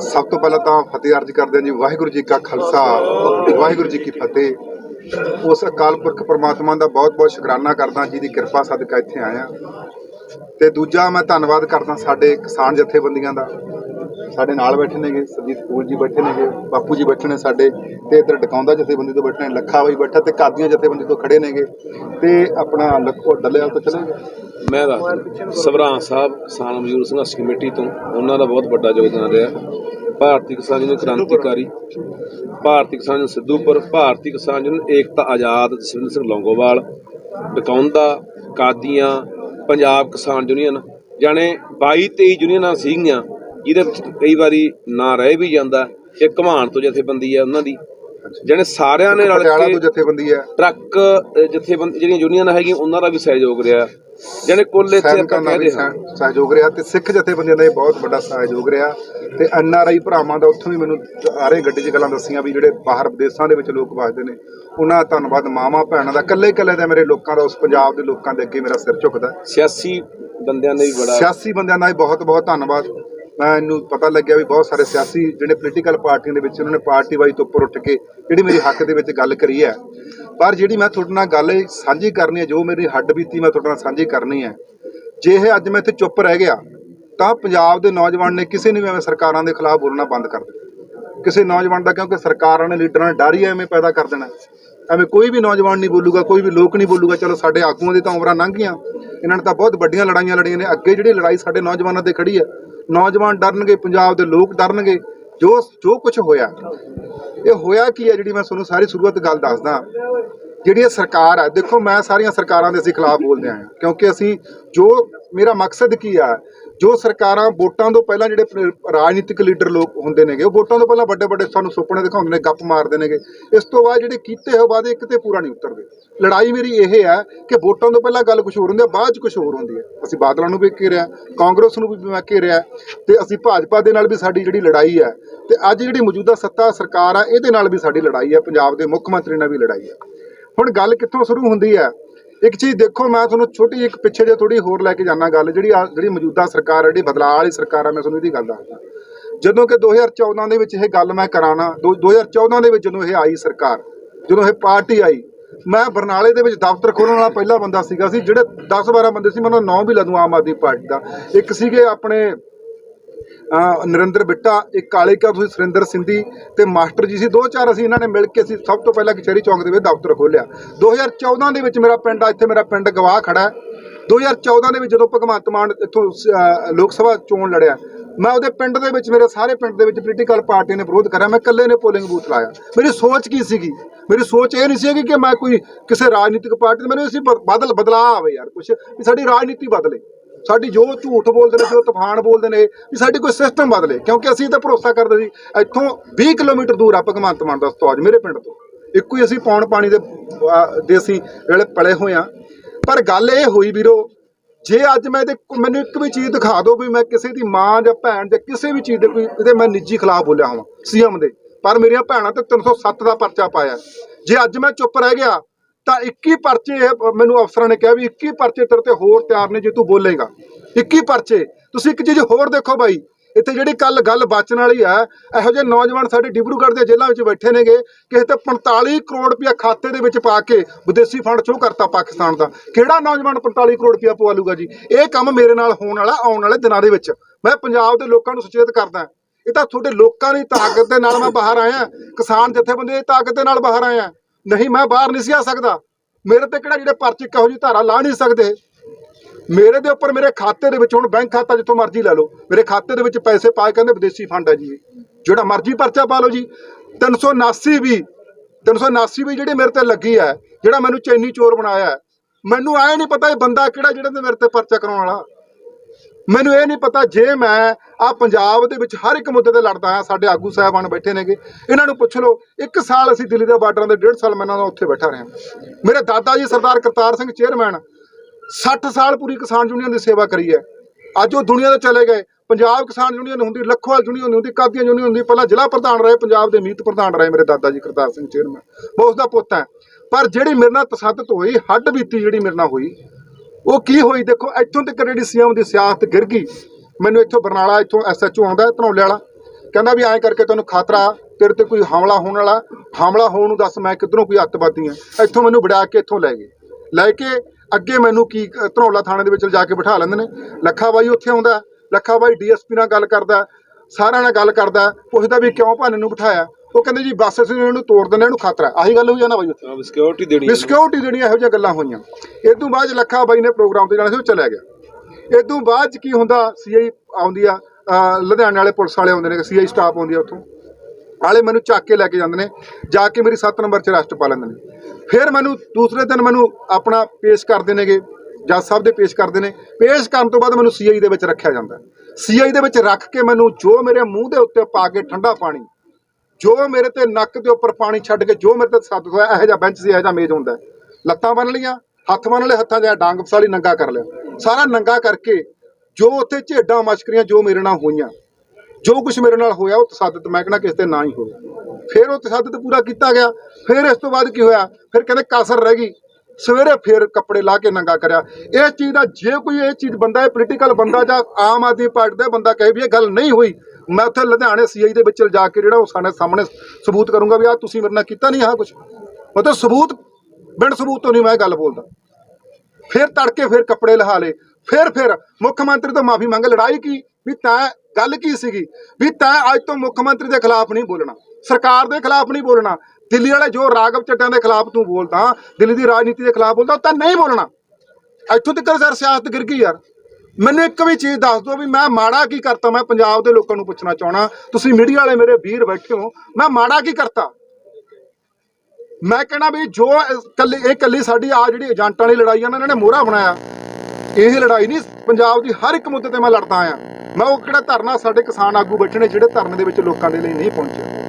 ਸਭ ਤੋਂ ਪਹਿਲਾਂ ਤਾਂ ਫਤਿਹ ਅਰਜ ਕਰਦੇ ਹਾਂ ਜੀ, ਵਾਹਿਗੁਰੂ ਜੀ ਕਾ ਖਾਲਸਾ, ਵਾਹਿਗੁਰੂ ਜੀ ਕੀ ਫਤਿਹ। ਉਸ ਅਕਾਲ ਪੁਰਖ ਪ੍ਰਮਾਤਮਾ ਦਾ ਬਹੁਤ ਬਹੁਤ ਸ਼ੁਕਰਾਨਾ ਕਰਦਾ, ਜਿਹਦੀ ਕਿਰਪਾ ਸਦਕਾ ਇੱਥੇ ਆਇਆ। ਤੇ ਦੂਜਾ ਮੈਂ ਧੰਨਵਾਦ ਕਰਦਾ ਸਾਡੇ ਕਿਸਾਨ ਜਥੇਬੰਦੀਆਂ ਦਾ। ਸਾਡੇ ਨਾਲ ਬੈਠੇ ਨੇਗੇ, ਸਰਜੀਤ ਫੂਲ ਜੀ ਬੈਠੇ ਨੇਗੇ, ਬਾਪੂ ਜੀ ਬੈਠੇ ਨੇ ਸਾਡੇ, ਤੇ ਇੱਧਰ ਡਕਾਉਂਦਾ ਜਥੇਬੰਦੀ ਤੋਂ ਬੈਠੇ ਨੇ, ਲੱਖਾ ਬਾਈ ਬੈਠਾ ਤੇ ਕਾਦੀਆਂ ਜਥੇਬੰਦੀ ਤੋਂ ਖੜੇ ਨੇਗੇ। ਤੇ ਆਪਣਾ ਲੱਖੋ ਡੱਲੇਵਾਲ ਤੋਂ ਚਲੇ ਮੈਂ ਦੱਸ ਸਵਰਾਂ ਸਾਹਿਬ, ਕਿਸਾਨ ਮਜ਼ਦੂਰ ਸੰਘਰਸ਼ ਕਮੇਟੀ ਤੋਂ ਉਹਨਾਂ ਦਾ ਬਹੁਤ ਵੱਡਾ ਯੋਗਦਾਨ ਰਿਹਾ। ਭਾਰਤੀ ਕਿਸਾਨ ਯੂਨੀਅਨ ਕ੍ਰਾਂਤੀਕਾਰੀ, ਭਾਰਤੀ ਕਿਸਾਨ Union Sidhupur, Bharti Kisan Union Ekta Azad Jaswinder Singh Longowal Bakaunda Qadian, Punjab Kisan Union, ਜਾਣੇ 22 23 ਯੂਨੀਅਨਾਂ ਸੀਗੀਆਂ। ਜਿਹਦੇ ਕਈ ਵਾਰੀ ਨਾਂ ਰਹਿ ਵੀ ਜਾਂਦਾ ਇਹ ਘਮਾਣ ਤੋਂ ਜਥੇਬੰਦੀ ਹੈ ਉਹਨਾਂ ਦੀ। ਜਾਣੇ ਸਾਰਿਆਂ ਨੇ ਰਲ ਪਟਿਆਲਾ ਕੇ ਤੋਂ ਜਥੇਬੰਦੀ ਹੈ ਟਰੱਕ ਜਥੇਬੰਦ ਜਿਹੜੀਆਂ ਯੂਨੀਅਨ ਹੈਗੀਆਂ ਉਹਨਾਂ ਦਾ ਵੀ ਸਹਿਯੋਗ ਰਿਹਾ। ਜਾਣੀ ਕੁੱਲ ਇੱਥੇ ਆਪਾਂ ਦਾ ਕਹਿ ਰਹੇ ਹਾਂ। ਸਹਿ- ਸਹਿਯੋਗ ਰਿਹਾ ਤੇ ਸਿੱਖ ਜਥੇਬੰਦੀਆਂ ਦਾ ਵੀ ਬਹੁਤ ਵੱਡਾ ਸਹਿਯੋਗ ਰਿਹਾ। ਤੇ ਐਨ ਆਰ ਆਈ ਭਰਾਵਾਂ ਦਾ ਉੱਥੋਂ ਵੀ ਮੈਨੂੰ ਆਰੇ ਗੱਡੀ 'ਚ ਗੱਲਾਂ ਦੱਸੀਆਂ ਵੀ ਜਿਹੜੇ ਬਾਹਰ ਵਿਦੇਸ਼ਾਂ ਦੇ ਵਿੱਚ ਲੋਕ ਵਸਦੇ ਨੇ ਉਹਨਾਂ ਦਾ ਧੰਨਵਾਦ ਮਾਵਾਂ ਭੈਣਾਂ ਦਾ। ਇਕੱਲੇ ਇਕੱਲੇ ਦਾ ਮੇਰੇ ਲੋਕਾਂ ਦਾ ਉਸ ਪੰਜਾਬ ਦੇ ਲੋਕਾਂ ਦੇ ਅੱਗੇ ਮੇਰਾ ਸਿਰ ਝੁਕਦਾ। ਸਿਆਸੀ ਬੰਦਿਆਂ ਨੇ ਵੀ ਬੜਾ ਸਿਆਸੀ ਬੰਦਿਆਂ ਦਾ ਵੀ ਬਹੁਤ ਬਹੁਤ ਧੰਨਵਾਦ। ਮੈਨੂੰ ਪਤਾ ਲੱਗਿਆ ਵੀ ਬਹੁਤ ਸਾਰੇ ਸਿਆਸੀ ਜਿਹੜੇ ਪੋਲੀਟੀਕਲ ਪਾਰਟੀਆਂ ਦੇ ਵਿੱਚ ਉਹਨਾਂ ਨੇ ਪਾਰਟੀ ਵਾਈਜ਼ ਤੋਂ ਉੱਪਰ ਉੱਠ ਕੇ ਜਿਹੜੀ ਮੇਰੀ ਹੱਕ ਦੇ ਵਿੱਚ ਗੱਲ ਕਰੀ ਹੈ। ਪਰ ਜਿਹੜੀ ਮੈਂ ਤੁਹਾਡੇ ਨਾਲ ਗੱਲ ਇਹ ਸਾਂਝੀ ਕਰਨੀ ਹੈ, ਜੋ ਮੇਰੀ ਹੱਡ ਬੀਤੀ ਮੈਂ ਤੁਹਾਡੇ ਨਾਲ ਸਾਂਝੀ ਕਰਨੀ ਹੈ, ਜੇ ਇਹ ਅੱਜ ਮੈਂ ਇੱਥੇ ਚੁੱਪ ਰਹਿ ਗਿਆ, ਤਾਂ ਪੰਜਾਬ ਦੇ ਨੌਜਵਾਨ ਨੇ ਕਿਸੇ ਨੇ ਵੀ ਐਵੇਂ ਸਰਕਾਰਾਂ ਦੇ ਖਿਲਾਫ ਬੋਲਣਾ ਬੰਦ ਕਰ ਦਿੱਤਾ। ਕਿਸੇ ਨੌਜਵਾਨ ਦਾ ਕਿਉਂਕਿ ਸਰਕਾਰਾਂ ਨੇ, ਲੀਡਰਾਂ ਨੇ ਡਰ ਹੀ ਐਵੇਂ ਪੈਦਾ ਕਰ ਦੇਣਾ। ਐਵੇਂ ਕੋਈ ਵੀ ਨੌਜਵਾਨ ਨਹੀਂ ਬੋਲੂਗਾ, ਕੋਈ ਵੀ ਲੋਕ ਨਹੀਂ ਬੋਲੂਗਾ, ਚਲੋ ਸਾਡੇ ਆਗੂਆਂ ਦੀ ਤਾਂ ਉਮਰਾਂ ਲੰਘ ਗਈਆਂ। ਇਹਨਾਂ ਨੇ ਤਾਂ ਬਹੁਤ ਵੱਡੀਆਂ ਲੜਾਈਆਂ ਲੜੀਆਂ ਨੇ, ਅੱਗੇ ਜਿਹੜੀ ਲੜਾਈ ਸਾਡੇ ਨੌਜਵਾਨਾਂ ਤੇ ਖੜੀ ਹੈ ਨੌਜਵਾਨ ਡਰਨਗੇ, ਪੰਜਾਬ ਦੇ ਲੋਕ ਡਰਨਗੇ, ਜੋ ਜੋ ਕੁਝ ਹੋਇਆ। ਇਹ ਹੋਇਆ ਕੀ ਹੈ ਜਿਹੜੀ ਮੈਂ ਤੁਹਾਨੂੰ ਸਾਰੀ ਸ਼ੁਰੂਆਤ ਗੱਲ ਦੱਸਦਾ। ਜਿਹੜੀ ਸਰਕਾਰ ਹੈ ਦੇਖੋ ਮੈਂ ਸਾਰੀਆਂ ਸਰਕਾਰਾਂ ਦੇ ਅਸੀਂ ਖਿਲਾਫ ਬੋਲਦੇ ਆਂ ਕਿਉਂਕਿ ਅਸੀਂ ਜੋ, ਮੇਰਾ ਮਕਸਦ ਕੀ ਆ, ਜੋ ਸਰਕਾਰਾਂ ਵੋਟਾਂ ਤੋਂ ਪਹਿਲਾਂ ਜਿਹੜੇ ਰਾਜਨੀਤਿਕ ਲੀਡਰ ਲੋਕ ਹੁੰਦੇ ਨੇਗੇ, ਉਹ ਵੋਟਾਂ ਤੋਂ ਪਹਿਲਾਂ ਵੱਡੇ ਵੱਡੇ ਸਾਨੂੰ ਸੁਪਨੇ ਦਿਖਾਉਂਦੇ ਨੇ, ਗੱਪ ਮਾਰਦੇ ਨੇਗੇ। ਇਸ ਤੋਂ ਬਾਅਦ ਜਿਹੜੇ ਕੀਤੇ ਹੋਏ ਵਾਅਦੇ ਕਿਤੇ ਪੂਰਾ ਨਹੀਂ ਉਤਰਦੇ। ਲੜਾਈ ਮੇਰੀ ਇਹ ਹੈ ਕਿ ਵੋਟਾਂ ਤੋਂ ਪਹਿਲਾਂ ਗੱਲ ਕੁਝ ਹੋਰ ਹੁੰਦੀ ਹੈ ਬਾਅਦ ਚ ਕੁਝ ਹੋਰ ਹੁੰਦੀ ਹੈ ਅਸੀਂ ਬਾਦਲਾਂ ਨੂੰ ਵੀ ਘੇਰਿਆ ਕਾਂਗਰਸ ਨੂੰ ਵੀ ਮੈਂ ਘੇਰਿਆ ਤੇ ਅਸੀਂ ਭਾਜਪਾ ਦੇ ਨਾਲ ਵੀ ਸਾਡੀ ਜਿਹੜੀ ਲੜਾਈ ਹੈ ਤੇ ਅੱਜ ਜਿਹੜੀ ਮੌਜੂਦਾ ਸੱਤਾ ਸਰਕਾਰ ਆ, ਇਹਦੇ ਨਾਲ ਵੀ ਸਾਡੀ ਲੜਾਈ ਹੈ ਪੰਜਾਬ ਦੇ ਮੁੱਖ ਮੰਤਰੀ ਨਾਲ ਵੀ ਲੜਾਈ ਹੈ ਹੁਣ ਗੱਲ ਕਿੱਥੋਂ ਸ਼ੁਰੂ ਹੁੰਦੀ ਹੈ? ਇੱਕ ਚੀਜ਼ ਦੇਖੋ, ਮੈਂ ਤੁਹਾਨੂੰ ਛੋਟੀ ਇੱਕ ਪਿੱਛੇ ਜੇ ਥੋੜੀ ਹੋਰ ਲੈ ਕੇ ਜਾਣਾ ਗੱਲ, ਜਿਹੜੀ ਆ- ਜਿਹੜੀ ਮੌਜੂਦਾ ਸਰਕਾਰ ਹੈ, ਜਿਹੜੀ ਬਦਲਾਅ ਵਾਲੀ ਸਰਕਾਰ ਆ ਮੈਂ ਤੁਹਾਨੂੰ ਇਹਦੀ ਗੱਲ ਦੱਸਦਾ। ਜਦੋਂ ਕਿ 2014 ਦੇ ਵਿੱਚ ਇਹ ਗੱਲ ਮੈਂ ਕਰਾਣਾ 2014 ਦੇ ਵਿੱਚ ਜਦੋਂ ਇਹ ਆਈ ਸਰਕਾਰ, ਜਦੋਂ ਇਹ ਪਾਰਟੀ ਆਈ, ਮੈਂ ਬਰਨਾਲੇ ਦੇ ਵਿੱਚ ਦਫ਼ਤਰ ਖੋਲ੍ਹਣ ਵਾਲਾ ਪਹਿਲਾ ਬੰਦਾ ਸੀਗਾ ਸੀ, ਜਿਹੜੇ 10 12 ਬੰਦੇ ਸੀ ਮੈਨੂੰ ਨਾਂ ਵੀ ਲਦੂ ਆਮ ਆਦਮੀ ਪਾਰਟੀ ਦਾ। ਇੱਕ ਸੀਗੇ ਆਪਣੇ ਨਰਿੰਦਰ ਬਿੱਟਾ, ਇੱਕ ਕਾਲੇ ਕਾ ਤੁਸੀਂ ਸੁਰਿੰਦਰ ਸਿੰਧੀ ਤੇ ਮਾਸਟਰ ਜੀ ਸੀ। ਦੋ ਚਾਰ ਅਸੀਂ ਇਹਨਾਂ ਨੇ ਮਿਲ ਕੇ ਅਸੀਂ ਸਭ ਤੋਂ ਪਹਿਲਾਂ ਕਚਹਿਰੀ ਚੌਂਕ ਦੇ ਵਿੱਚ ਦਫ਼ਤਰ ਖੋਲ੍ਹਿਆ। 2014 ਦੇ ਵਿੱਚ ਮੇਰਾ ਪਿੰਡ ਆ ਇੱਥੇ ਮੇਰਾ ਪਿੰਡ ਗਵਾਹ ਖੜਾ ਹੈ। 2014 ਦੇ ਵਿੱਚ ਜਦੋਂ ਭਗਵੰਤ ਮਾਨ ਇੱਥੋਂ ਸ- ਲੋਕ ਸਭਾ ਚੋਣ ਲੜਿਆ, ਮੈਂ ਉਹਦੇ ਪਿੰਡ ਦੇ ਵਿੱਚ, ਮੇਰੇ ਸਾਰੇ ਪਿੰਡ ਦੇ ਵਿੱਚ ਪੋਲੀਟੀਕਲ ਪਾਰਟੀ ਨੇ ਵਿਰੋਧ ਕਰਿਆ। ਮੈਂ ਇਕੱਲੇ ਨੇ ਪੋਲਿੰਗ ਬੂਥ ਲਾਇਆ। ਮੇਰੀ ਸੋਚ ਕੀ ਸੀਗੀ? ਮੇਰੀ ਸੋਚ ਇਹ ਨਹੀਂ ਸੀਗੀ ਕਿ ਮੈਂ ਕੋਈ ਕਿਸੇ ਰਾਜਨੀਤਿਕ ਪਾਰਟੀ ਦੇ ਮੈਨੂੰ ਅਸੀਂ ਬਦਲ ਬਦਲਾਅ ਆਵੇ ਯਾਰ ਕੁਝ ਵੀ ਸਾਡੀ ਰਾਜਨੀਤੀ ਬਦਲੇ। ਸਾਡੀ ਜੋ ਝੂਠ ਬੋਲਦੇ ਨੇ ਜੋ ਤੂਫਾਨ ਬੋਲਦੇ ਨੇ ਵੀ ਸਾਡੀ ਕੋਈ ਸਿਸਟਮ ਬਦਲੇ ਕਿਉਂਕਿ ਅਸੀਂ ਤਾਂ ਭਰੋਸਾ ਕਰਦੇ ਸੀ। ਇੱਥੋਂ 20 ਕਿਲੋਮੀਟਰ ਦੂਰ ਆ ਭਗਵੰਤ ਮਾਨ ਦਾ ਸਤੌਜ ਮੇਰੇ ਪਿੰਡ ਤੋਂ। ਇੱਕੋ ਹੀ ਅਸੀਂ ਪੌਣ ਪਾਣੀ ਦੇ ਅਹ, ਅਸੀਂ ਜਿਹੜੇ ਪਲੇ ਹੋਏ ਆ ਪਰ ਗੱਲ ਇਹ ਹੋਈ ਵੀਰੋ ਜੇ ਅੱਜ ਮੈਂ ਇਹਦੇ ਮੈਨੂੰ ਇੱਕ ਵੀ ਚੀਜ਼ ਦਿਖਾ ਦਿਓ ਵੀ ਮੈਂ ਕਿਸੇ ਦੀ ਮਾਂ ਜਾਂ ਭੈਣ ਜਾਂ ਕਿਸੇ ਵੀ ਚੀਜ਼ ਦੇ ਕੋਈ ਇਹਦੇ ਮੈਂ ਨਿੱਜੀ ਖਿਲਾਫ ਬੋਲਿਆ ਹਾਂ ਸੀਐਮ ਦੇ। ਪਰ ਮੇਰੀਆਂ ਭੈਣਾਂ ਤੇ 307 ਦਾ ਪਰਚਾ ਪਾਇਆ। ਜੇ ਅੱਜ ਮੈਂ ਚੁੱਪ ਰਹਿ ਗਿਆ ਤਾਂ 21 ਪਰਚੇ ਇਹ ਮੈਨੂੰ ਅਫਸਰਾਂ ਨੇ ਕਿਹਾ ਵੀ 21 ਪਰਚੇ ਤੇਰੇ ਤੇ ਹੋਰ ਤਿਆਰ ਨੇ ਜੇ ਤੂੰ ਬੋਲੇਗਾ। 21 ਪਰਚੇ। ਤੁਸੀਂ ਇੱਕ ਚੀਜ਼ ਹੋਰ ਦੇਖੋ ਬਾਈ। ਇੱਥੇ ਜਿਹੜੀ ਕੱਲ ਗੱਲ ਬਚਣ ਵਾਲੀ ਆ ਇਹੋ ਜਿਹੇ ਨੌਜਵਾਨ ਸਾਡੇ ਡਿਬਰੂਗੜ੍ਹ ਦੇ ਜੇਲ੍ਹਾਂ ਵਿੱਚ ਬੈਠੇ ਨੇਗੇ, ਕਿਸੇ ਤੇ 45 ਕਰੋੜ ਰੁਪਇਆ ਖਾਤੇ ਦੇ ਵਿੱਚ ਪਾ ਕੇ ਵਿਦੇਸ਼ੀ ਫੰਡ ਚੋਂ ਕਰਤਾ ਪਾਕਿਸਤਾਨ ਦਾ। ਕਿਹੜਾ ਨੌਜਵਾਨ 45 ਕਰੋੜ ਰੁਪਇਆ ਪਵਾ ਲੂਗਾ ਜੀ? ਇਹ ਕੰਮ ਮੇਰੇ ਨਾਲ ਹੋਣ ਵਾਲਾ, ਆਉਣ ਵਾਲੇ ਦਿਨਾਂ ਦੇ ਵਿੱਚ। ਮੈਂ ਪੰਜਾਬ ਦੇ ਲੋਕਾਂ ਨੂੰ ਸੁਚੇਤ ਕਰਦਾ। ਇਹ ਤਾਂ ਤੁਹਾਡੇ ਲੋਕਾਂ ਦੀ ਤਾਕਤ ਦੇ ਨਾਲ ਮੈਂ ਬਾਹਰ ਆਇਆ। ਕਿਸਾਨ ਜਥੇਬੰਦੀ ਦੀ ਤਾਕਤ ਦੇ ਨਾਲ ਬਾਹਰ ਆਇਆ। ਨਹੀਂ, ਮੈਂ ਬਾਹਰ ਨਹੀਂ ਸੀ ਆ ਸਕਦਾ। ਮੇਰੇ ਤੇ ਕਿਹੜਾ ਜਿਹੜੇ ਪਰਚੇ ਕਹੋ ਜੀ ਧਾਰਾ ਲਾ ਨਹੀਂ ਸਕਦੇ। ਮੇਰੇ ਦੇ ਉੱਪਰ ਮੇਰੇ ਖਾਤੇ ਦੇ ਵਿੱਚ ਹੁਣ ਬੈਂਕ ਖਾਤਾ ਜਿੱਥੋਂ ਮਰਜ਼ੀ ਲੈ ਲਓ। ਮੇਰੇ ਖਾਤੇ ਦੇ ਵਿੱਚ ਪੈਸੇ ਪਾ ਕੇ ਕਹਿੰਦੇ ਵਿਦੇਸ਼ੀ ਫੰਡ ਹੈ ਜੀ। ਜਿਹੜਾ ਮਰਜ਼ੀ ਪਰਚਾ ਪਾ ਲਓ ਜੀ। 379 ਵੀ 379 ਵੀ ਜਿਹੜੀ ਮੇਰੇ ਤੇ ਲੱਗੀ ਹੈ, ਜਿਹੜਾ ਮੈਨੂੰ ਚੈਨੀ ਚੋਰ ਬਣਾਇਆ ਮੈਨੂੰ ਐ ਨਹੀਂ ਪਤਾ ਇਹ ਬੰਦਾ ਕਿਹੜਾ, ਜਿਹੜਾ ਮੇਰੇ ਤੇ ਪਰਚਾ ਕਰਾਉਣ ਵਾਲਾ। ਮੈਨੂੰ ਇਹ ਨਹੀਂ ਪਤਾ ਜੇ ਮੈਂ ਆ ਪੰਜਾਬ ਦੇ ਵਿੱਚ ਹਰ ਇੱਕ ਮੁੱਦੇ ਤੇ ਲੜਦਾ ਆ ਸਾਡੇ ਆਗੂ ਸਾਹਿਬਾਨ ਬੈਠੇ ਨੇਗੇ, ਇਹਨਾਂ ਨੂੰ ਪੁੱਛ ਲਓ, ਇੱਕ ਸਾਲ ਅਸੀਂ ਦਿੱਲੀ ਦੇ ਬਾਰਡਰਾਂ ਦੇ ਡੇਢ ਸਾਲ ਮੈਂ ਇਹਨਾਂ ਦਾ ਉੱਥੇ ਬੈਠਾ ਰਿਹਾ। ਮੇਰੇ ਦਾਦਾ ਜੀ ਸਰਦਾਰ ਕਰਤਾਰ ਸਿੰਘ ਚੇਅਰਮੈਨ 60 ਸਾਲ ਪੂਰੀ ਕਿਸਾਨ ਯੂਨੀਅਨ ਦੀ ਸੇਵਾ ਕਰੀ ਹੈ। ਅੱਜ ਉਹ ਦੁਨੀਆ ਤੋਂ ਚਲੇ ਗਏ। ਪੰਜਾਬ ਕਿਸਾਨ ਯੂਨੀਅਨ ਹੁੰਦੀ, ਲੱਖੋਵਾਲ ਯੂਨੀਅਨ ਹੁੰਦੀ, ਕਾਦੀਆਂ ਯੂਨੀਅਨ ਹੁੰਦੀ, ਪਹਿਲਾਂ ਜ਼ਿਲ੍ਹਾ ਪ੍ਰਧਾਨ ਰਹੇ, ਪੰਜਾਬ ਦੇ ਮੀਤ ਪ੍ਰਧਾਨ ਰਹੇ ਮੇਰੇ ਦਾਦਾ ਜੀ ਕਰਤਾਰ ਸਿੰਘ ਚੇਅਰਮੈਨ। ਮੈਂ ਉਸ ਦਾ ਪੁੱਤ ਹੈ। ਪਰ ਜਿਹੜੀ ਮੇਰੇ ਨਾਲ ਤਸੱਦਤ ਹੋਈ, ਹੱਡ ਬੀਤੀ ਜਿਹੜੀ ਮੇਰੇ ਨਾਲ ਹੋਈ ਉਹ ਕੀ ਹੋਈ? ਦੇਖੋ ਇੱਥੋਂ ਤੱਕ ਜਿਹੜੀ ਸੀਐਮ ਦੀ ਸਿਆਸਤ ਗਿਰ ਗਈ ਮੈਨੂੰ ਇੱਥੋਂ ਬਰਨਾਲਾ ਇੱਥੋਂ ਐਸਐਚਓ ਆਉਂਦਾ ਧਨੌਲੇ ਵਾਲਾ। ਕਹਿੰਦਾ ਵੀ ਐਂ ਕਰਕੇ ਤੈਨੂੰ ਖਤਰਾ ਤੇਰੇ ਤੇ ਕੋਈ ਹਮਲਾ ਹੋਣ ਵਾਲਾ ਹਮਲਾ ਹੋਣ ਨੂੰ ਦੱਸ ਮੈਂ ਕਿੱਧਰੋਂ ਕੋਈ ਅੱਤਵਾਦੀ ਆ? ਇੱਥੋਂ ਮੈਨੂੰ ਵੜਾ ਕੇ ਇੱਥੋਂ ਲੈ ਗਏ। ਲੈ ਕੇ ਅੱਗੇ ਮੈਨੂੰ ਕੀ ਅ, ਥਾਣੇ ਦੇ ਵਿੱਚ ਜਾ ਕੇ ਬਿਠਾ ਲੈਂਦੇ ਨੇ। ਲੱਖਾ ਬਾਈ ਉੱਥੇ ਆਉਂਦਾ ਲੱਖਾ ਬਾਈ ਡੀਐਸਪੀ ਨਾਲ ਗੱਲ ਕਰਦਾ ਸਾਰਿਆਂ ਨਾਲ ਗੱਲ ਕਰਦਾ ਪੁੱਛਦਾ ਵੀ ਕਿਉਂ ਭਾਨੇ ਨੂੰ ਬਿਠਾਇਆ? ਉਹ ਕਹਿੰਦੇ ਜੀ ਬਸ ਅਸੀਂ ਇਹਨੂੰ ਤੋੜ ਦਿੰਦੇ ਇਹਨੂੰ ਖਤਰਾ। ਆਹੀ ਗੱਲ ਹੋਈ ਆ ਨਾ ਬਾਈ ਉੱਥੇ। ਸਿਕਿਉਰਿਟੀ ਦੇਣੀ ਵੀ ਸਿਕਿਉਰਿਟੀ ਜਿਹੜੀਆਂ ਇਹੋ ਜਿਹੀਆਂ ਗੱਲਾਂ ਹੋਈਆਂ। ਇਹ ਤੋਂ ਬਾਅਦ ਲੱਖਾ ਬਾਈ ਨੇ ਪ੍ਰੋਗਰਾਮ ਤੇ ਜਾਣਾ ਸੀ ਉਹ ਚਲਿਆ ਗਿਆ। ਇਹ ਤੋਂ ਬਾਅਦ ਕੀ ਹੁੰਦਾ ਸੀਆਈ ਆਉਂਦੀ ਆ ਲੁਧਿਆਣੇ ਵਾਲੇ ਪੁਲਿਸ ਵਾਲੇ ਆਉਂਦੇ ਨੇ ਸੀਆਈ ਸਟਾਫ ਆਉਂਦੀ ਆ ਉੱਥੋਂ। ਵਾਲੇ ਮੈਨੂੰ ਚੱਕ ਕੇ ਲੈ ਕੇ ਜਾਂਦੇ ਨੇ ਜਾ ਕੇ ਮੇਰੀ 7 ਨੰਬਰ 'ਚ ਅਰੈਸਟ ਪਾ ਲੈਂਦੇ ਨੇ। ਫਿਰ ਮੈਨੂੰ ਦੂਸਰੇ ਦਿਨ ਮੈਨੂੰ ਆਪਣਾ ਪੇਸ਼ ਕਰਦੇ ਨੇਗੇ ਜੱਜ ਸਾਹਿਬ ਦੇ ਪੇਸ਼ ਕਰਦੇ ਨੇ। ਪੇਸ਼ ਕਰਨ ਤੋਂ ਬਾਅਦ ਮੈਨੂੰ ਸੀਆਈ ਦੇ ਵਿੱਚ ਰੱਖਿਆ ਜਾਂਦਾ। ਸੀਆਈ ਦੇ ਵਿੱਚ ਰੱਖ ਕੇ ਮੈਨੂੰ ਜੋ ਮੇਰੇ ਮੂੰਹ ਦੇ ਉੱਤੇ ਪਾ ਕੇ ਠੰਡਾ ਪਾਣੀ ਜੋ ਮੇਰੇ ਤੇ ਨੱਕ ਦੇ ਉੱਪਰ ਪਾਣੀ ਛੱਡ ਕੇ ਜੋ ਮੇਰੇ ਤੇ ਸੱਦ ਹੋਇਆ ਇਹੋ ਜਿਹਾ ਬੈਂਚ ਸੀ, ਇਹੋ ਜਿਹਾ ਮੇਜ਼ ਹੁੰਦਾ ਲੱਤਾਂ ਬੰਨ ਲੀਆਂ ਹੱਥ ਬੰਨ ਲਏ, ਹੱਥਾਂ 'ਚ ਡਾਂਗ ਫਸਾਲੀ, ਨੰਗਾ ਕਰ ਲਿਆ। ਸਾਰਾ ਨੰਗਾ ਕਰਕੇ ਜੋ ਉੱਥੇ ਝੇਡਾਂ ਮਸ਼ਕਰੀਆਂ ਜੋ ਮੇਰੇ ਨਾਲ ਹੋਈਆਂ, ਜੋ ਕੁਝ ਮੇਰੇ ਨਾਲ ਹੋਇਆ, ਉਹ ਤਸੱਦਦ ਮੈਂ ਕਹਿੰਦਾ ਕਿਸੇ ਤੇ ਨਾ ਹੀ ਹੋਇਆ ਫਿਰ ਉਹ ਤਸੱਦਦ ਪੂਰਾ ਕੀਤਾ ਗਿਆ। ਫਿਰ ਇਸ ਤੋਂ ਬਾਅਦ ਕੀ ਹੋਇਆ? ਫਿਰ ਕਹਿੰਦੇ ਕਾਸਰ ਰਹਿ ਗਈ। ਸਵੇਰੇ ਫਿਰ ਕੱਪੜੇ ਲਾ ਕੇ ਨੰਗਾ ਕਰਿਆ। ਇਹ ਚੀਜ਼ ਦਾ ਜੇ ਕੋਈ ਇਹ ਚੀਜ਼ ਬੰਦਾ ਹੈ ਪੋਲੀਟੀਕਲ ਬੰਦਾ ਜਾਂ ਆਮ ਆਦਮੀ ਪਾਰਟੀ ਦਾ ਬੰਦਾ ਕਹੇ ਵੀ ਇਹ ਗੱਲ ਨਹੀਂ ਹੋਈ ਮੈਂ ਉੱਥੇ ਲੁਧਿਆਣੇ ਸੀਆਈ ਦੇ ਵਿੱਚ ਜਾ ਕੇ ਜਿਹੜਾ ਉਹ ਸਾਡੇ ਸਾਹਮਣੇ ਸਬੂਤ ਕਰੂੰਗਾ ਵੀ ਆ ਤੁਸੀਂ ਮੇਰੇ ਨਾਲ ਕੀਤਾ ਨਹੀਂ ਆਹ ਕੁਝ ਮਤਲਬ ਸਬੂਤ, ਬਿਨ ਸਬੂਤ ਤੋਂ ਨਹੀਂ ਮੈਂ ਗੱਲ ਬੋਲਦਾ। ਫਿਰ ਤੜਕੇ ਫਿਰ ਕੱਪੜੇ ਲਹਾ ਲਏ। ਫਿਰ ਫਿਰ ਮੁੱਖ ਮੰਤਰੀ ਤੋਂ ਮਾਫੀ ਮੰਗ, ਲੜਾਈ ਕੀ? ਵੀ ਤੈਂ ਗੱਲ ਕੀ ਸੀਗੀ? ਵੀ ਤੈਂ ਅੱਜ ਤੋਂ ਮੁੱਖ ਮੰਤਰੀ ਦੇ ਖਿਲਾਫ ਨਹੀਂ ਬੋਲਣਾ। ਸਰਕਾਰ ਦੇ ਖਿਲਾਫ ਨਹੀਂ ਬੋਲਣਾ। ਦਿੱਲੀ ਵਾਲੇ ਜੋ ਰਾਗਵ ਚੱਟਾਂ ਦੇ ਖਿਲਾਫ ਤੂੰ ਬੋਲਦਾ, ਦਿੱਲੀ ਦੀ ਰਾਜਨੀਤੀ ਦੇ ਖਿਲਾਫ ਬੋਲਦਾ ਤਾਂ ਨਹੀਂ ਬੋਲਣਾ। ਇੱਥੋਂ ਤੱਕ ਸਰ ਸਿਆਸਤ ਗਿਰ ਗਈ ਯਾਰ। ਮੈਨੂੰ ਇੱਕ ਵੀ ਚੀਜ਼ ਦੱਸ ਦਿਓ ਵੀ ਮੈਂ ਮਾੜਾ ਕੀ ਕਰਤਾ, ਮੈਂ ਪੰਜਾਬ ਦੇ ਲੋਕਾਂ ਨੂੰ ਪੁੱਛਣਾ ਚਾਹਣਾ ਤੁਸੀਂ ਮੀਡੀਆ ਵਾਲੇ ਮੇਰੇ ਵੀਰ ਬੈਠੇ ਹੋ, ਮੈਂ ਮਾੜਾ ਕੀ ਕਰਤਾ? ਮੈਂ ਕਹਿਣਾ ਵੀ ਜੋ ਇਸ ਕੱਲੀ ਇਹ ਕੱਲੀ ਸਾਡੀ ਆ ਜਿਹੜੀ ਏਜੰਟਾਂ ਵਾਲੀ ਲੜਾਈ ਆ ਨਾ ਇਹਨਾਂ ਨੇ ਮੋਹਰਾ ਬਣਾਇਆ। ਇਹ ਲੜਾਈ ਨਹੀਂ, ਪੰਜਾਬ ਦੀ ਹਰ ਇੱਕ ਮੁੱਦੇ ਤੇ ਮੈਂ ਲੜਦਾ ਆ ਮੈਂ ਉਹ ਕਿਹੜਾ ਧਰਨਾ ਸਾਡੇ ਕਿਸਾਨ ਆਗੂ ਬੈਠੇ ਨੇ ਜਿਹੜੇ ਧਰਨੇ ਦੇ ਵਿੱਚ ਲੋਕਾਂ ਦੇ ਲਈ ਨਹੀਂ ਪਹੁੰਚੇ।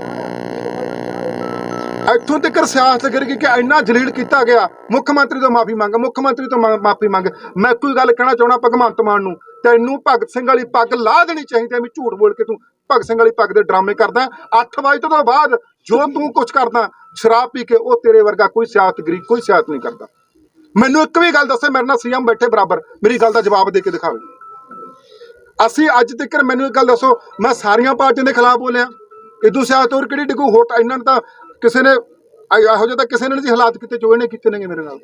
ਇੱਥੋਂ ਤੱਕ ਸਿਆਸਤ ਕਰ ਕਿ ਇੰਨਾ ਜਲੀਲ ਕੀਤਾ ਗਿਆ। ਮੁੱਖ ਮੰਤਰੀ ਤੋਂ ਮਾਫੀ ਮੰਗ ਮੁੱਖ ਮੰਤਰੀ ਤੋਂ ਮਾਫੀ ਮੰਗ। ਮੈਂ ਕੋਈ ਗੱਲ ਕਹਿਣਾ ਚਾਹਣਾ ਭਗਵੰਤ ਮਾਨ ਨੂੰ, ਤੈਨੂੰ ਭਗਤ ਸਿੰਘ ਵਾਲੀ ਪੱਗ ਲਾ ਦੇਣੀ ਚਾਹੀਦੀ ਹੈ, ਵੀ ਝੂਠ ਬੋਲ ਕੇ ਤੂੰ ਭਗਤ ਸਿੰਘ ਵਾਲੀ ਪੱਗ ਦੇ ਡਰਾਮੇ ਕਰਦਾ 8 ਵਜੇ ਤੋਂ ਬਾਅਦ ਜੋ ਤੂੰ ਕੁਝ ਕਰਦਾ, ਸ਼ਰਾਬ ਪੀ ਕੇ ਉਹ ਤੇਰੇ ਵਰਗਾ ਕੋਈ ਸਿਆਸਤਗਰੀ ਕੋਈ ਸਿਆਸਤ ਨਹੀਂ ਕਰਦਾ। ਮੈਨੂੰ ਇੱਕ ਵੀ ਗੱਲ ਦੱਸੇ, ਮੇਰੇ ਨਾਲ ਸੀਐਮ ਬੈਠੇ ਬਰਾਬਰ। ਮੇਰੀ ਗੱਲ ਦਾ ਜਵਾਬ ਦੇ ਕੇ ਦਿਖਾਵੇ ਅਸੀਂ ਅੱਜ ਤੱਕ ਮੈਨੂੰ ਇੱਕ ਗੱਲ ਦੱਸੋ, ਮੈਂ ਸਾਰੀਆਂ ਪਾਰਟੀਆਂ ਦੇ ਖਿਲਾਫ ਬੋਲਿਆ। ਇਦੂ ਸਿਆਸਤ ਹੋਰ ਕਿਹੜੀ ਡਿਗੂ ਹੋਟ ਇਹਨਾਂ ਨੇ ਤਾਂ ਕਿਸੇ ਨੇ ਇਹ- ਜਿਹਾ ਤਾਂ ਕਿਸੇ ਨੇ ਨਹੀਂ ਸੀ ਹਾਲਾਤ ਕੀਤੇ ਜੋ ਇਹਨੇ ਕੀਤੇ ਨੇਗੇ ਮੇਰੇ ਨਾਲ।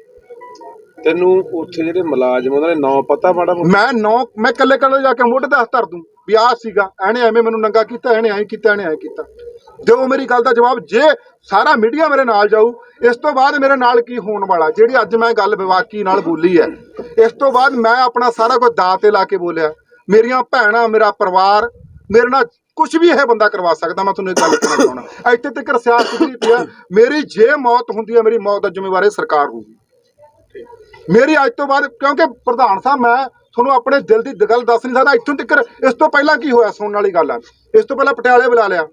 ਤੈਨੂੰ ਉੱਥੇ ਜਿਹੜੇ ਮੁਲਾਜ਼ਮ ਉਹਨਾਂ ਦੇ ਨਾਂ ਪਤਾ ਮਾੜਾ ਮੋਟਾ? ਮੈਂ ਨੌ ਮੈਂ ਕੱਲੇ ਕੱਲੇ ਜਾ ਕੇ ਮੋਢੇ ਤੇ ਹੱਥ ਧਰ ਦੂੰ ਵੀ ਆਹ ਸੀਗਾ ਇਹਨੇ ਐਵੇਂ ਮੈਨੂੰ ਨੰਗਾ ਕੀਤਾ ਇਹਨੇ ਐਂ ਕੀਤਾ ਇਹਨੇ ਐਂ ਕੀਤਾ। ਦਿਓ ਮੇਰੀ ਗੱਲ ਦਾ ਜਵਾਬ ਜੇ ਸਾਰਾ ਮੀਡੀਆ ਮੇਰੇ ਨਾਲ ਜਾਊ ਇਸ ਤੋਂ ਬਾਅਦ ਮੇਰੇ ਨਾਲ ਕੀ ਹੋਣ ਵਾਲਾ? ਜਿਹੜੀ ਅੱਜ ਮੈਂ ਗੱਲ ਵਿਵਾਕੀ ਨਾਲ ਬੋਲੀ ਹੈ ਇਸ ਤੋਂ ਬਾਅਦ ਮੈਂ ਆਪਣਾ ਸਾਰਾ ਕੁਝ ਦਾਅ ਤੇ ਲਾ ਕੇ ਬੋਲਿਆ। ਮੇਰੀਆਂ ਭੈਣਾਂ ਮੇਰਾ ਪਰਿਵਾਰ ਮੇਰੇ ਨਾਲ ਕੁਝ ਵੀ ਇਹ ਬੰਦਾ ਕਰਵਾ ਸਕਦਾ, ਮੈਂ ਤੁਹਾਨੂੰ ਇਹ ਗੱਲ ਕਹਿਣਾ ਚਾਹੁੰਦਾ। ਇੱਥੇ ਤੱਕ ਸਿਆਸਤ ਦੀ ਪਿਆ ਮੇਰੀ ਜੇ ਮੌਤ ਹੁੰਦੀ ਹੈ, ਮੇਰੀ ਮੌਤ ਦਾ ਜ਼ਿੰਮੇਵਾਰ ਸਰਕਾਰ ਹੋਊਗੀ। ਮੇਰੀ ਅੱਜ ਤੋਂ ਬਾਅਦ, ਕਿਉਂਕਿ ਪ੍ਰਧਾਨ ਸਾਹਿਬ, ਮੈਂ ਤੁਹਾਨੂੰ ਆਪਣੇ ਦਿਲ ਦੀ ਗੱਲ ਦੱਸ ਨਹੀਂ ਸਕਦਾ, ਇੱਥੋਂ ਤੱਕ, ਇਸ ਤੋਂ ਪਹਿਲਾਂ ਕੀ ਹੋਇਆ ਸੁਣਨ ਵਾਲੀ ਗੱਲ ਆ? ਇਸ ਤੋਂ ਪਹਿਲਾਂ ਪਟਿਆਲੇ ਬੁਲਾ ਲਿਆ।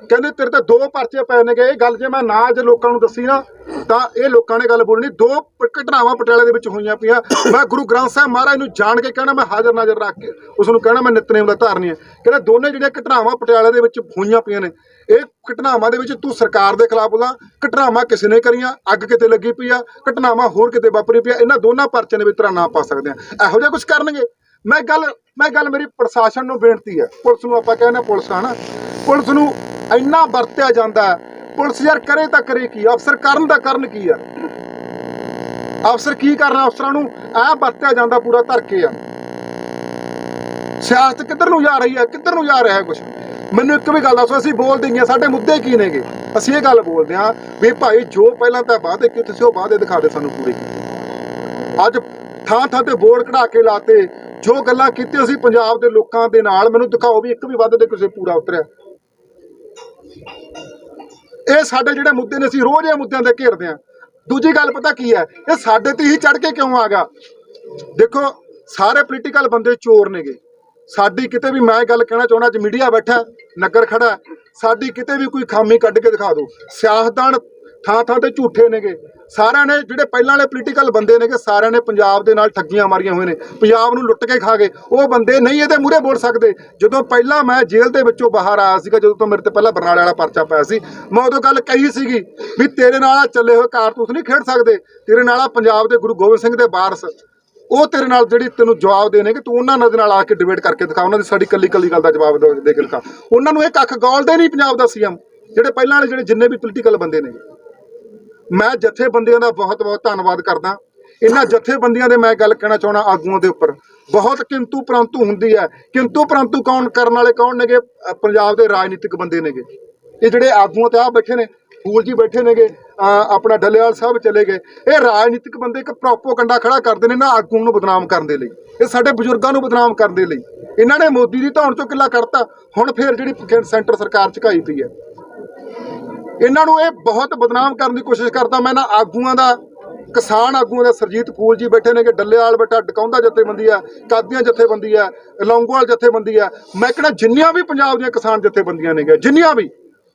ਕਹਿੰਦੇ ਤੇਰੇ ਤਾਂ ਦੋ ਪਰਚੇ ਪਏ ਨੇਗੇ। ਇਹ ਗੱਲ ਜੇ ਮੈਂ ਨਾ ਅੱਜ ਲੋਕਾਂ ਨੂੰ ਦੱਸੀ ਨਾ, ਤਾਂ ਇਹ ਲੋਕਾਂ ਨੇ ਗੱਲ ਬੋਲਣੀ। ਦੋ ਘਟਨਾਵਾਂ ਪਟਿਆਲੇ ਦੇ ਵਿੱਚ ਹੋਈਆਂ ਪਈਆਂ। ਮੈਂ ਗੁਰੂ ਗ੍ਰੰਥ ਸਾਹਿਬ ਮਹਾਰਾਜ ਨੂੰ ਜਾਣ ਕੇ ਕਹਿਣਾ, ਮੈਂ ਹਾਜ਼ਰ ਨਾਜ਼ਰ ਰੱਖ ਕੇ ਉਸ ਨੂੰ ਕਹਿਣਾ, ਮੈਂ ਨਿਤਨੇਮ ਦਾ ਧਾਰਨੀ ਹੈ। ਕਹਿੰਦਾ ਦੋਨੇ ਜਿਹੜੀਆਂ ਘਟਨਾਵਾਂ ਪਟਿਆਲੇ ਦੇ ਵਿੱਚ ਹੋਈਆਂ ਪਈਆਂ ਨੇ, ਇਹ ਘਟਨਾਵਾਂ ਦੇ ਵਿੱਚ ਤੂੰ ਸਰਕਾਰ ਦੇ ਖਿਲਾਫ ਬੋਲਾਂ, ਘਟਨਾਵਾਂ ਕਿਸੇ ਨੇ ਕਰੀਆਂ, ਅੱਗ ਕਿਤੇ ਲੱਗੀ ਪਈ ਆ, ਘਟਨਾਵਾਂ ਹੋਰ ਕਿਤੇ ਵਾਪਰੀ ਪਈ ਆ ਇਹਨਾਂ ਦੋਨਾਂ ਪਰਚਿਆਂ ਦੇ ਵਿੱਚ ਤੇਰਾ ਨਾ ਪਾ ਸਕਦੇ ਆ ਇਹੋ ਜਿਹਾ ਕੁਝ ਕਰਨਗੇ? ਮੈਂ ਗੱਲ ਮੈਂ ਗੱਲ ਮੇਰੀ ਪ੍ਰਸ਼ਾਸਨ ਨੂੰ ਬੇਨਤੀ ਹੈ। ਪੁਲਿਸ ਨੂੰ ਆਪਾਂ ਕਹਿੰਦੇ ਹਾਂ ਪੁਲਿਸ ਆ ਨਾ। ਪੁਲਿਸ ਨੂੰ ਇੰਨਾ ਵਰਤਿਆ ਜਾਂਦਾ ਪੁਲਿਸ ਯਾਰ ਕਰੇ ਤਾਂ ਕਰੇ ਕੀ ਅਫਸਰ ਕਰਨ ਦਾ ਕਰਨ ਕੀ ਆ? ਅਫਸਰ ਕੀ ਕਰਨਾ? ਅਫਸਰਾਂ ਨੂੰ ਐ ਵਰਤਿਆ ਜਾਂਦਾ ਪੂਰਾ ਧਰ ਕੇ ਆ। ਸਿਆਸਤ ਕਿੱਧਰ ਨੂੰ ਜਾ ਰਹੀ ਹੈ? ਕਿੱਧਰ ਨੂੰ ਜਾ ਰਿਹਾ ਹੈ ਕੁਝ ਮੈਨੂੰ ਇੱਕ ਵੀ ਗੱਲ ਦੱਸੋ, ਅਸੀਂ ਬੋਲਦੇ ਹੀ ਹਾਂ ਸਾਡੇ ਮੁੱਦੇ ਕੀ ਨੇਗੇ? ਅਸੀਂ ਇਹ ਗੱਲ ਬੋਲਦੇ ਹਾਂ ਵੀ ਭਾਈ ਜੋ ਪਹਿਲਾਂ ਤਾਂ ਵਾਅਦੇ ਕੀਤੇ ਸੀ ਉਹ ਵਾਅਦੇ ਦਿਖਾ ਦੇ ਸਾਨੂੰ ਪੂਰੇ। ਅੱਜ ਥਾਂ ਥਾਂ ਤੇ ਬੋਰਡ ਕਢਾ ਕੇ ਲਾਤੇ, ਜੋ ਗੱਲਾਂ ਕੀਤੀਆਂ ਸੀ ਪੰਜਾਬ ਦੇ ਲੋਕਾਂ ਦੇ ਨਾਲ, ਮੈਨੂੰ ਦਿਖਾਓ ਵੀ ਇੱਕ ਵੀ ਵਾਅਦੇ ਦੇ ਕਿਸੇ ਪੂਰਾ ਉਤਰਿਆ। ਇਹ ਸਾਡੇ ਜਿਹੜੇ ਮੁੱਦੇ ਨੇ, ਅਸੀਂ ਰੋਜ਼ ਇਹ ਮੁੱਦਿਆਂ ਤੇ ਘੇਰਦੇ ਹਾਂ। ਦੂਜੀ ਗੱਲ ਪਤਾ ਕੀ ਹੈ? ਇਹ ਸਾਡੇ ਤੇ ਹੀ ਚੜ ਕੇ ਕਿਉਂ ਆ ਗਿਆ? ਦੇਖੋ, ਸਾਰੇ ਪੋਲੀਟੀਕਲ ਬੰਦੇ ਚੋਰ ਨੇਗੇ। ਸਾਡੀ ਕਿਤੇ ਵੀ ਮੈਂ ਗੱਲ ਕਹਿਣਾ ਚਾਹੁੰਦਾ, ਅੱਜ ਮੀਡੀਆ ਬੈਠਾ, ਨਗਰ ਖੜਾ ਸਾਡੀ ਕਿਤੇ ਵੀ ਕੋਈ ਖਾਮੀ ਕੱਢ ਕੇ ਦਿਖਾ ਦਿਓ। ਸਿਆਸਤਦਾਨ ਥਾਂ ਥਾਂ ਤੇ ਝੂਠੇ ਨੇਗੇ। ਸਾਰਿਆਂ ਨੇ ਜਿਹੜੇ ਪਹਿਲਾਂ ਵਾਲੇ ਪੋਲੀਟੀਕਲ ਬੰਦੇ ਨੇਗੇ, ਸਾਰਿਆਂ ਨੇ ਪੰਜਾਬ ਦੇ ਨਾਲ ਠੱਗੀਆਂ ਮਾਰੀਆਂ ਹੋਏ ਨੇ। ਪੰਜਾਬ ਨੂੰ ਲੁੱਟ ਕੇ ਖਾ ਗਏ। ਉਹ ਬੰਦੇ ਨਹੀਂ ਇਹਦੇ ਮੂਹਰੇ ਬੋਲ ਸਕਦੇ। ਜਦੋਂ ਪਹਿਲਾਂ ਮੈਂ ਜੇਲ੍ਹ ਦੇ ਵਿੱਚੋਂ ਬਾਹਰ ਆਇਆ ਸੀਗਾ, ਜਦੋਂ ਤੋਂ ਮੇਰੇ ਤੇ ਪਹਿਲਾਂ ਬਰਨਾਲੇ ਵਾਲਾ ਪਰਚਾ ਪਾਇਆ ਸੀ, ਮੈਂ ਉਦੋਂ ਗੱਲ ਕਹੀ ਸੀਗੀ ਵੀ ਤੇਰੇ ਨਾਲ ਚੱਲੇ ਹੋਏ ਕਾਰਤੂਸ ਨਹੀਂ ਖੇਡ ਸਕਦੇ। ਤੇਰੇ ਨਾਲ ਪੰਜਾਬ ਦੇ ਗੁਰੂ ਗੋਬਿੰਦ ਸਿੰਘ ਦੇ ਵਾਰਸ। ਉਹ ਤੇਰੇ ਨਾਲ ਜਿਹੜੀ ਤੈਨੂੰ ਜਵਾਬ ਦੇਣਗੇ, ਤੂੰ ਉਹਨਾਂ ਦੇ ਨਾਲ ਆ ਕੇ ਡਿਬੇਟ ਕਰਕੇ ਦਿਖਾ। ਉਹਨਾਂ ਦੀ ਸਾਡੀ ਕੱਲੀ ਕੱਲੀ ਗੱਲ ਦਾ ਜਵਾਬ ਦੇ ਦੇ ਕੇ ਦਿਖਾ। ਉਹਨਾਂ ਨੂੰ ਇਹ ਕੱਖ ਗੋਲਦੇ ਨਹੀਂ ਪੰਜਾਬ ਦਾ ਸੀਐਮ ਜਿਹੜੇ ਪਹਿਲਾਂ ਵਾਲੇ ਜਿਹੜੇ ਜਿੰਨੇ ਵੀ ਪੋਲੀਟੀਕਲ ਬੰਦੇ ਨੇ ਮੈਂ ਜਥੇਬੰਦੀਆਂ ਦਾ ਬਹੁਤ ਬਹੁਤ ਧੰਨਵਾਦ ਕਰਦਾ। ਇਹਨਾਂ ਜਥੇਬੰਦੀਆਂ ਦੇ ਮੈਂ ਗੱਲ ਕਹਿਣਾ ਚਾਹਣਾ ਆਗੂਆਂ ਦੇ ਉੱਪਰ। ਬਹੁਤ ਕਿੰਤੂ ਪਰੰਤੂ ਹੁੰਦੀ ਹੈ। ਕਿੰਤੂ ਪਰੰਤੂ ਕੌਣ, ਕਰਨ ਵਾਲੇ ਕੌਣ ਨੇਗੇ? ਪੰਜਾਬ ਦੇ ਰਾਜਨੀਤਿਕ ਬੰਦੇ ਨੇਗੇ। ਇਹ ਜਿਹੜੇ ਆਗੂਆਂ ਤੇ ਆ ਬੈਠੇ ਨੇ, ਫੂਲ ਜੀ ਬੈਠੇ ਨੇਗੇ ਆਪਣਾ ਡੱਲੇਵਾਲ ਸਾਹਿਬ ਚਲੇ ਗਏ। ਇਹ ਰਾਜਨੀਤਿਕ ਬੰਦੇ ਇੱਕ ਪ੍ਰੋਪੋਗੰਡਾ ਖੜਾ ਕਰਦੇ ਨੇ ਨਾ ਆਗੂਆਂ ਨੂੰ ਬਦਨਾਮ ਕਰਨ ਦੇ ਲਈ। ਇਹ ਸਾਡੇ ਬਜ਼ੁਰਗਾਂ ਨੂੰ ਬਦਨਾਮ ਕਰਨ ਦੇ ਲਈ। ਇਹਨਾਂ ਨੇ ਮੋਦੀ ਦੀ ਧੌਣ ਚੋਂ ਕਿੱਲਾ ਕੱਢਤਾ। ਹੁਣ ਫੇਰ ਜਿਹੜੀ ਸੈਂਟਰ ਸਰਕਾਰ ਝੁਕਾਈ ਪਈ ਹੈ। ਇਹਨਾਂ ਨੂੰ ਇਹ ਬਹੁਤ ਬਦਨਾਮ ਕਰਨ ਦੀ ਕੋਸ਼ਿਸ਼ ਕਰਦਾ ਮੈਂ ਨਾ ਆਗੂਆਂ ਦਾ, ਕਿਸਾਨ ਆਗੂਆਂ ਦਾ ਸਰਜੀਤ ਫੂਲ ਜੀ ਬੈਠੇ ਨੇ ਕਿ ਡੱਲੇਵਾਲ ਬੈਠਾ, ਡਕਾਉਂਦਾ ਜਥੇਬੰਦੀ ਆ ਕਾਦੀਆਂ ਜਥੇਬੰਦੀ ਆ ਲੌਂਗੋਵਾਲ ਜਥੇਬੰਦੀ ਆ ਮੈਂ ਕਿਹੜਾ ਜਿੰਨੀਆਂ ਵੀ ਪੰਜਾਬ ਦੀਆਂ ਕਿਸਾਨ ਜਥੇਬੰਦੀਆਂ ਨੇਗੇ, ਜਿੰਨੀਆਂ ਵੀ,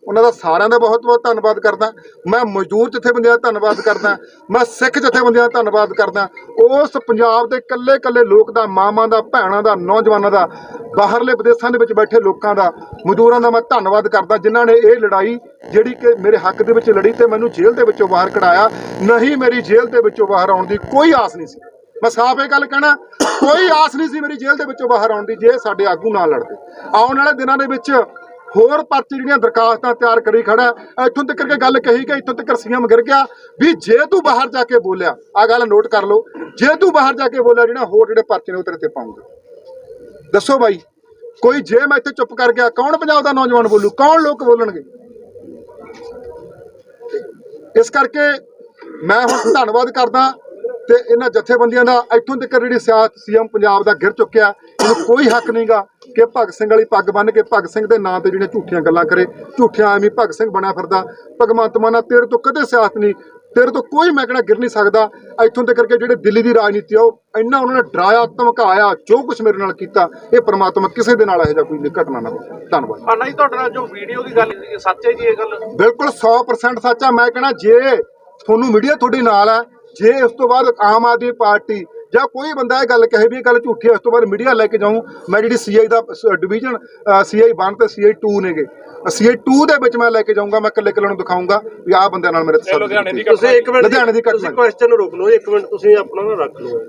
ਉਹਨਾਂ ਦਾ ਸਾਰਿਆਂ ਦਾ ਬਹੁਤ ਬਹੁਤ ਧੰਨਵਾਦ ਕਰਦਾ। ਮੈਂ ਮਜ਼ਦੂਰ ਜਥੇਬੰਦੀਆਂ ਦਾ ਧੰਨਵਾਦ ਕਰਦਾ, ਮੈਂ ਸਿੱਖ ਜਥੇਬੰਦੀਆਂ ਦਾ ਧੰਨਵਾਦ ਕਰਦਾ। ਉਸ ਪੰਜਾਬ ਦੇ ਕੱਲੇ ਕੱਲੇ ਲੋਕ ਦਾ, ਮਾਵਾਂ ਦਾ, ਭੈਣਾਂ ਦਾ, ਨੌਜਵਾਨਾਂ ਦਾ, ਬਾਹਰਲੇ ਵਿਦੇਸ਼ਾਂ ਦੇ ਵਿੱਚ ਬੈਠੇ ਲੋਕਾਂ ਦਾ, ਮਜ਼ਦੂਰਾਂ ਦਾ ਮੈਂ ਧੰਨਵਾਦ ਕਰਦਾ, ਜਿਨ੍ਹਾਂ ਨੇ ਇਹ ਲੜਾਈ ਜਿਹੜੀ ਕਿ ਮੇਰੇ ਹੱਕ ਦੇ ਵਿੱਚ ਲੜੀ ਤੇ ਮੈਨੂੰ ਜੇਲ੍ਹ ਦੇ ਵਿੱਚੋਂ ਬਾਹਰ ਕਢਾਇਆ, ਨਹੀਂ ਮੇਰੀ ਜੇਲ੍ਹ ਦੇ ਵਿੱਚੋਂ ਬਾਹਰ ਆਉਣ ਦੀ ਕੋਈ ਆਸ ਨਹੀਂ ਸੀ। ਮੈਂ ਸਾਫ਼ ਇਹ ਗੱਲ ਕਹਿਣਾ, ਕੋਈ ਆਸ ਨਹੀਂ ਸੀ ਮੇਰੀ ਜੇਲ੍ਹ ਦੇ ਵਿੱਚੋਂ ਬਾਹਰ ਆਉਣ ਦੀ ਜੇ ਸਾਡੇ ਆਗੂ ਨਾਲ ਲੜਦੇ। ਆਉਣ ਵਾਲੇ ਦਿਨਾਂ ਦੇ ਵਿੱਚ ਹੋਰ ਪਾਰਟੀ ਜਿਹੜੀਆਂ ਦਰਖਾਸਤਾਂ ਤਿਆਰ ਕਰੀ ਖੜਾ ਇੱਥੋਂ ਤੱਕ ਕਿ ਗੱਲ ਕਹੀ ਗਈ, ਇੱਥੋਂ ਤੱਕ ਸੀਐਮ ਗਿਰ ਗਿਆ ਵੀ ਜੇ ਤੂੰ ਬਾਹਰ ਜਾ ਕੇ ਬੋਲਿਆ ਆ ਗੱਲ ਨੋਟ ਕਰ ਲਓ, ਜੇ ਤੂੰ ਬਾਹਰ ਜਾ ਕੇ ਬੋਲਿਆ ਜਿਹੜਾ ਹੋਰ ਜਿਹੜੇ ਪਰਚੇ ਨੇ ਉਹ ਤੇਰੇ ਤੇ ਪਾਉਂਗੇ ਦੱਸੋ ਬਾਈ, ਕੋਈ ਜੇ ਮੈਂ ਇੱਥੇ ਚੁੱਪ ਕਰ ਗਿਆ, ਕੌਣ ਪੰਜਾਬ ਦਾ ਨੌਜਵਾਨ ਬੋਲੂ, ਕੌਣ ਲੋਕ ਬੋਲਣਗੇ? ਇਸ ਕਰਕੇ ਮੈਂ ਹੁਣ ਧੰਨਵਾਦ ਕਰਦਾ ਤੇ ਇਹਨਾਂ ਜਥੇਬੰਦੀਆਂ ਦਾ ਇੱਥੋਂ ਤੱਕ ਜਿਹੜੀ ਸਿਆਸਤ ਸੀਐਮ ਪੰਜਾਬ ਦਾ ਗਿਰ ਚੁੱਕਿਆ, ਇਹਨੂੰ ਕੋਈ ਹੱਕ ਨਹੀਂਗਾ ਕਿ ਭਗਤ ਸਿੰਘ ਵਾਲੀ ਪੱਗ ਬੰਨ ਕੇ ਭਗਤ ਸਿੰਘ ਦੇ ਨਾਂ ਤੇ ਜਿਹੜੀਆਂ ਝੂਠੀਆਂ ਗੱਲਾਂ ਕਰੇ, ਝੂਠਿਆਂ ਐਵੇਂ ਭਗਤ ਸਿੰਘ ਬਣਿਆ ਫਿਰਦਾ। ਭਗਵੰਤ ਮਾਨਾ ਤੇਰੇ ਤੋਂ ਕਦੇ ਸਿਆਸਤ ਨਹੀਂ ਤੇਰੇ ਤੋਂ ਕੋਈ ਮੈਂ ਕਹਿਣਾ ਗਿਰ ਨਹੀਂ ਸਕਦਾ। ਇੱਥੋਂ ਤੱਕ ਕਰਕੇ ਜਿਹੜੇ ਦਿੱਲੀ ਦੀ ਰਾਜਨੀਤੀ ਆ ਉਹ ਇੰਨਾ ਉਹਨਾਂ ਨੇ ਡਰਾਇਆ ਧਮਕਾਇਆ ਜੋ ਕੁਝ ਮੇਰੇ ਨਾਲ ਕੀਤਾ ਇਹ ਪ੍ਰਮਾਤਮਾ ਕਿਸੇ ਦੇ ਨਾਲ ਇਹੋ ਜਿਹਾ ਕੋਈ ਘਟਨਾ ਨਾ ਹੋਵੇ। ਧੰਨਵਾਦ। ਜੀ ਤੁਹਾਡੇ ਨਾਲ ਜੋ ਵੀਡੀਓ ਦੀ ਗੱਲ ਸੱਚ ਹੈ ਜੀ ਇਹ ਗੱਲ? ਬਿਲਕੁਲ 100% ਸੱਚ ਆ। ਮੈਂ ਕਹਣਾ ਜੇ ਤੁਹਾਨੂੰ ਮੀਡੀਆ ਤੁਹਾਡੇ ਨਾਲ ਹੈ ਜੇ ਇਸ ਤੋਂ ਬਾਅਦ ਆਮ ਆਦਮੀ ਪਾਰਟੀ ਜਾਂ ਕੋਈ ਬੰਦਾ ਇਹ ਗੱਲ ਕਹੇ ਵੀ ਇਹ ਗੱਲ ਝੂਠੀ ਹੈ ਉਸ ਤੋਂ ਬਾਅਦ ਮੀਡੀਆ ਲੈ ਕੇ ਜਾਊਂ। ਮੈਂ ਜਿਹੜੀ ਸੀਆਈ ਦਾ ਡਿਵੀਜ਼ਨ ਸੀਆਈ 1 ਤੇ ਸੀਆਈ 2 ਨੇਗੇ। ਸੀਆਈ 2 ਦੇ ਵਿੱਚ ਮੈਂ ਲੈ ਕੇ ਜਾਊਂਗਾ ਮੈਂ ਇਕੱਲੇ ਇਕੱਲੇ ਨੂੰ ਦਿਖਾਊਂਗਾ ਵੀ ਆਹ ਬੰਦਿਆਂ ਨਾਲ ਮੇਰੇ ਤੇ ਲੁਧਿਆਣੇ ਦੀ ਘਟਨਾ ਤੁਸੀਂ ਇੱਕ ਮਿੰਟ ਲੁਧਿਆਣੇ ਦੀ ਘਟਨਾ। ਤੁਸੀਂ ਕੁਐਸਚਨ ਨੂੰ ਰੋਕ ਲਓ ਇੱਕ ਮਿੰਟ ਤੁਸੀਂ ਆਪਣਾ ਨਾ ਰੱਖ ਲਓ।